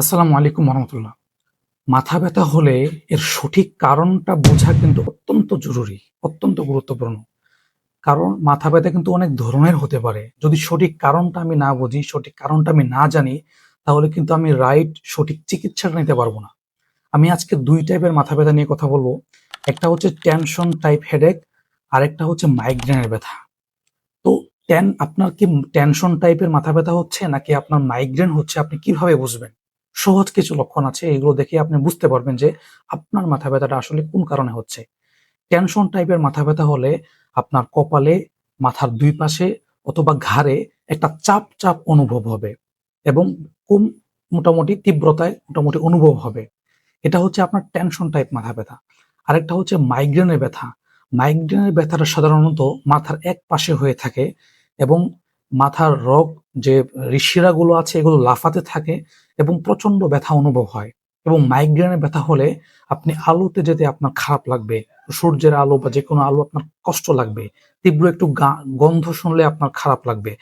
আসসালামু আলাইকুম রহমতুল্লাহ মাথা ব্যথা হলে এর সঠিক কারণটা বোঝা কিন্তু অত্যন্ত জরুরি, অত্যন্ত গুরুত্বপূর্ণ। কারণ মাথা ব্যথা কিন্তু অনেক ধরনের হতে পারে। যদি সঠিক কারণটা আমি না বুঝি, সঠিক কারণটা আমি না জানি, তাহলে কিন্তু আমি রাইট সঠিক চিকিৎসাটা নিতে পারব না। আমি আজকে দুই টাইপের মাথা ব্যথা নিয়ে কথা বলব। একটা হচ্ছে টেনশন টাইপ হেডেক আর একটা হচ্ছে মাইগ্রেনের ব্যথা। তো টেন, আপনার কি টেনশন টাইপের মাথা ব্যথা হচ্ছে, নাকি আপনার মাইগ্রেন হচ্ছে, আপনি কীভাবে বুঝবেন? সহজ কিছু লক্ষণ আছে, এগুলো দেখে আপনি বুঝতে পারবেন যে আপনার মাথা ব্যথাটা আসলে কোন কারণে হচ্ছে। টেনশন টাইপের মাথা ব্যথা হলে আপনার কপালে, মাথার দুই পাশে অথবা ঘাড়ে একটা চাপ চাপ অনুভব হবে এবং কম মোটামুটি তীব্রতায় মোটামুটি অনুভব হবে। এটা হচ্ছে আপনার টেনশন টাইপ মাথা ব্যথা। আরেকটা হচ্ছে মাইগ্রেনের ব্যথা। মাইগ্রেনের ব্যথাটা সাধারণত মাথার এক পাশে হয়ে থাকে এবং মাথার রগ যে ঋষিরাগুলো আছে, এগুলো লাফাতে থাকে এবং প্রচণ্ড ব্যথা অনুভব হয় এবং মাইগ্রেনের ব্যথা হলে আপনি আলোতে যেতে আপনার খারাপ লাগবে, সূর্যের আলো বা যে কোনো আলো আপনার কষ্ট লাগবে, তীব্র একটু গন্ধ শুনলে আপনার খারাপ লাগবে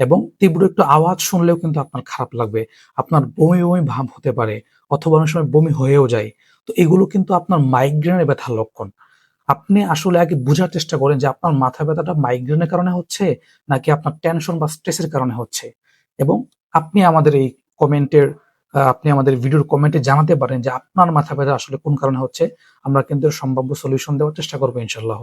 এবং তীব্র একটু আওয়াজ শুনলেও কিন্তু আপনার খারাপ লাগবে। আপনার বমি বমি ভাব হতে পারে অথবা অনেক সময় বমি হয়েও যায়। তো এগুলো কিন্তু আপনার মাইগ্রেনের ব্যথার লক্ষণ। আপনি আসলে আগে বোঝার চেষ্টা করেন যে আপনার মাথা ব্যথাটা মাইগ্রেনের কারণে হচ্ছে নাকি আপনার টেনশন বা স্ট্রেসের কারণে হচ্ছে? এবং আপনি আমাদের এই কমেন্টের আপনি আমাদের ভিডিওর কমেন্টে জানাতে পারেন যে আপনার মাথা ব্যথা আসলে কোন কারণে হচ্ছে। আমরা কিন্তু সম্ভাব্য সলিউশন দেওয়ার চেষ্টা করব ইনশাল্লাহ